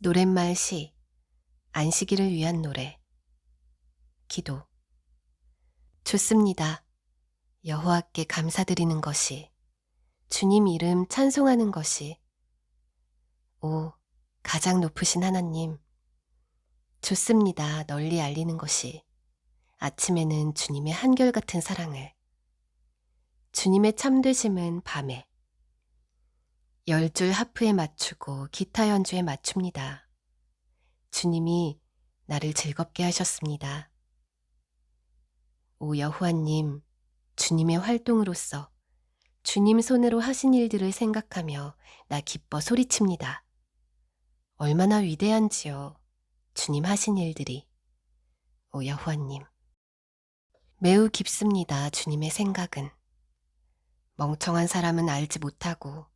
노랫말 시 안식일을 위한 노래. 기도. 좋습니다. 여호와께 감사드리는 것이 주님 이름 찬송하는 것이. 오 가장 높으신 하나님. 좋습니다. 널리 알리는 것이. 아침에는 주님의 한결같은 사랑을. 주님의 참되심은 밤에 열 줄 하프에 맞추고 기타 연주에 맞춥니다. 주님이 나를 즐겁게 하셨습니다. 오 여호와님, 주님의 활동으로서 주님 손으로 하신 일들을 생각하며 나 기뻐 소리칩니다. 얼마나 위대한지요. 주님 하신 일들이. 오 여호와님. 매우 깊습니다. 주님의 생각은. 멍청한 사람은 알지 못하고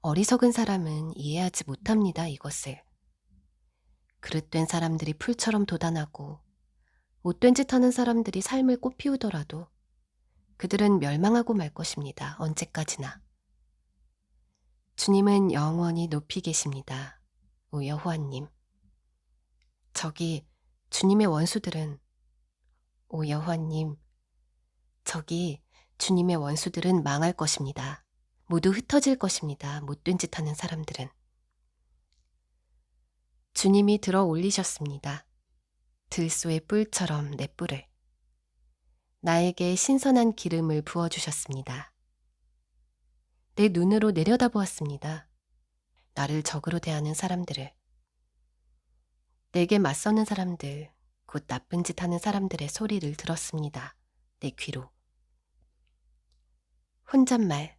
어리석은 사람은 이해하지 못합니다. 이것을. 그릇된 사람들이 풀처럼 돋아나고 못된 짓 하는 사람들이 삶을 꽃피우더라도 그들은 멸망하고 말 것입니다. 언제까지나. 주님은 영원히 높이 계십니다. 오 여호와님. 저기 주님의 원수들은 오 여호와님. 저기 주님의 원수들은 망할 것입니다. 모두 흩어질 것입니다. 못된 짓 하는 사람들은. 주님이 들어 올리셨습니다. 들소의 뿔처럼 내 뿔을. 나에게 신선한 기름을 부어주셨습니다. 내 눈으로 내려다보았습니다. 나를 적으로 대하는 사람들을. 내게 맞서는 사람들, 곧 나쁜 짓 하는 사람들의 소리를 들었습니다. 내 귀로. 혼잣말.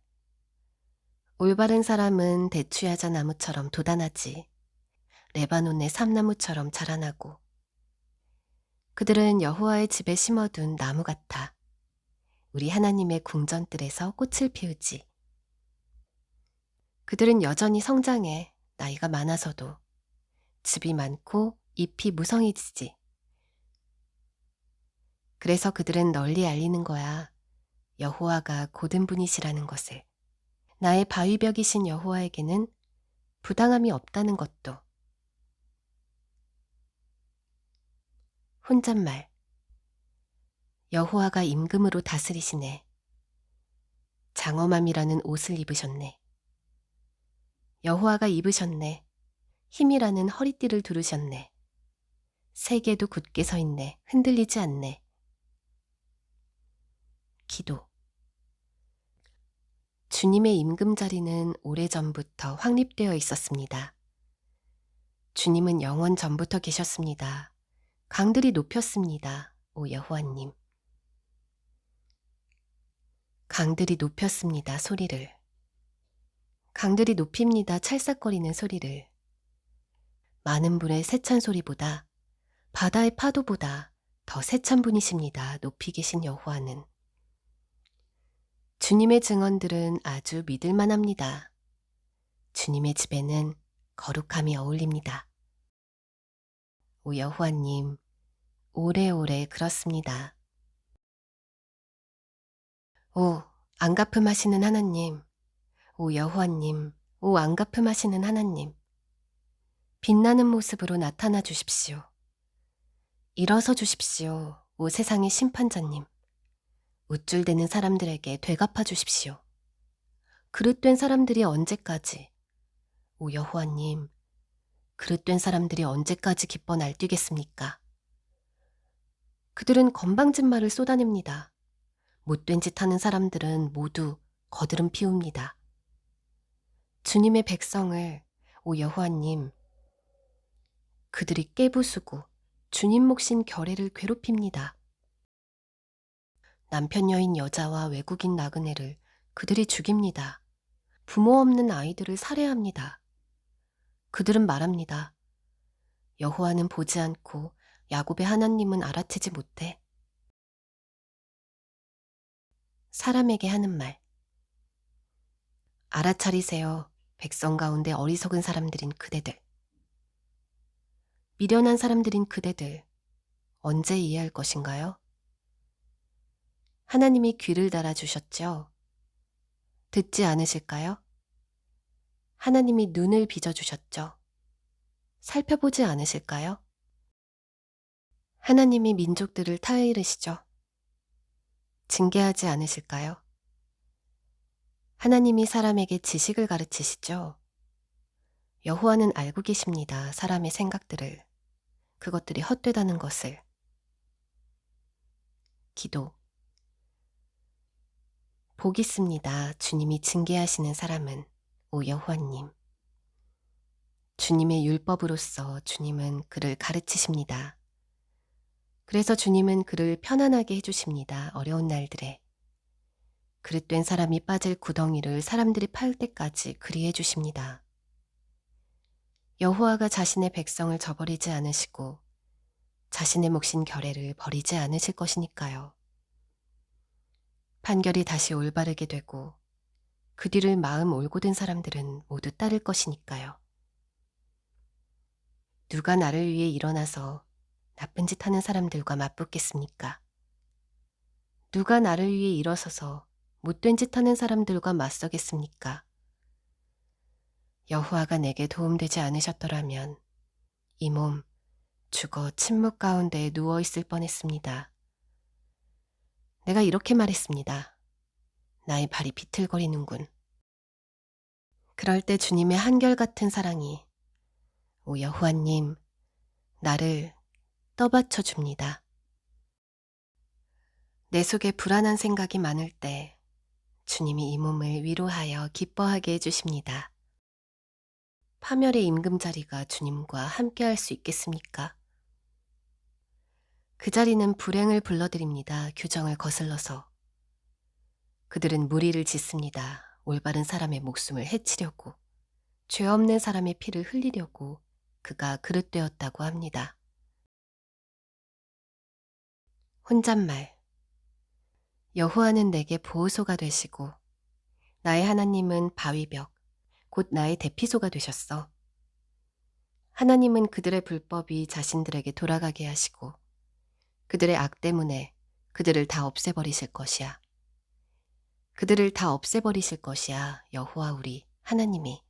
올바른 사람은 대추야자 나무처럼 도단하지. 레바논의 삼나무처럼 자라나고 그들은 여호와의 집에 심어둔 나무 같아 우리 하나님의 궁전들에서 꽃을 피우지. 그들은 여전히 성장해 나이가 많아서도 집이 많고 잎이 무성해지지. 그래서 그들은 널리 알리는 거야. 여호와가 고든 분이시라는 것을. 나의 바위벽이신 여호와에게는 부당함이 없다는 것도. 혼잣말. 여호와가 임금으로 다스리시네. 장엄함이라는 옷을 입으셨네. 여호와가 입으셨네. 힘이라는 허리띠를 두르셨네. 세계도 굳게 서 있네. 흔들리지 않네. 기도. 주님의 임금 자리는 오래전부터 확립되어 있었습니다. 주님은 영원 전부터 계셨습니다. 강들이 높였습니다. 오 여호와님. 강들이 높였습니다. 소리를. 강들이 높입니다. 찰싹거리는 소리를. 많은 분의 세찬 소리보다 바다의 파도보다 더 세찬 분이십니다. 높이 계신 여호와는. 주님의 증언들은 아주 믿을 만 합니다. 주님의 집에는 거룩함이 어울립니다. 오 여호와님, 오래오래 그렇습니다. 오, 안가품하시는 하나님, 오 여호와님, 오 안가품하시는 하나님, 빛나는 모습으로 나타나 주십시오. 일어서 주십시오, 오 세상의 심판자님. 우쭐대는 사람들에게 되갚아 주십시오. 그릇된 사람들이 언제까지, 오 여호와님, 그릇된 사람들이 언제까지 기뻐 날뛰겠습니까? 그들은 건방진 말을 쏟아냅니다. 못된 짓 하는 사람들은 모두 거드름 피웁니다. 주님의 백성을, 오 여호와님, 그들이 깨부수고 주님 몫인 결례를 괴롭힙니다. 남편 여인 여자와 외국인 나그네를 그들이 죽입니다. 부모 없는 아이들을 살해합니다. 그들은 말합니다. 여호와는 보지 않고 야곱의 하나님은 알아채지 못해. 사람에게 하는 말. 알아차리세요. 백성 가운데 어리석은 사람들인 그대들. 미련한 사람들인 그대들. 언제 이해할 것인가요? 하나님이 귀를 달아주셨죠? 듣지 않으실까요? 하나님이 눈을 빚어주셨죠? 살펴보지 않으실까요? 하나님이 민족들을 타이르시죠. 징계하지 않으실까요? 하나님이 사람에게 지식을 가르치시죠. 여호와는 알고 계십니다. 사람의 생각들을. 그것들이 헛되다는 것을. 기도. 복 있습니다. 주님이 징계하시는 사람은 오 여호와님. 주님의 율법으로서 주님은 그를 가르치십니다. 그래서 주님은 그를 편안하게 해주십니다. 어려운 날들에. 그릇된 사람이 빠질 구덩이를 사람들이 팔 때까지 그리 해 주십니다. 여호와가 자신의 백성을 저버리지 않으시고 자신의 몫인 결례를 버리지 않으실 것이니까요. 판결이 다시 올바르게 되고 그 뒤를 마음 올곧은 사람들은 모두 따를 것이니까요. 누가 나를 위해 일어나서 나쁜 짓 하는 사람들과 맞붙겠습니까? 누가 나를 위해 일어서서 못된 짓 하는 사람들과 맞서겠습니까? 여호와가 내게 도움되지 않으셨더라면 이 몸 죽어 침묵 가운데 누워 있을 뻔했습니다. 내가 이렇게 말했습니다. 나의 발이 비틀거리는군. 그럴 때 주님의 한결같은 사랑이 오 여호와님 나를 떠받쳐 줍니다. 내 속에 불안한 생각이 많을 때 주님이 이 몸을 위로하여 기뻐하게 해주십니다. 파멸의 임금자리가 주님과 함께 할 수 있겠습니까? 그 자리는 불행을 불러들입니다. 규정을 거슬러서. 그들은 무리를 짓습니다. 올바른 사람의 목숨을 해치려고. 죄 없는 사람의 피를 흘리려고 그가 그릇되었다고 합니다. 혼잣말. 여호와는 내게 보호소가 되시고 나의 하나님은 바위벽, 곧 나의 대피소가 되셨어. 하나님은 그들의 불법이 자신들에게 돌아가게 하시고 그들의 악 때문에 그들을 다 없애버리실 것이야. 그들을 다 없애버리실 것이야, 여호와 우리 하나님이.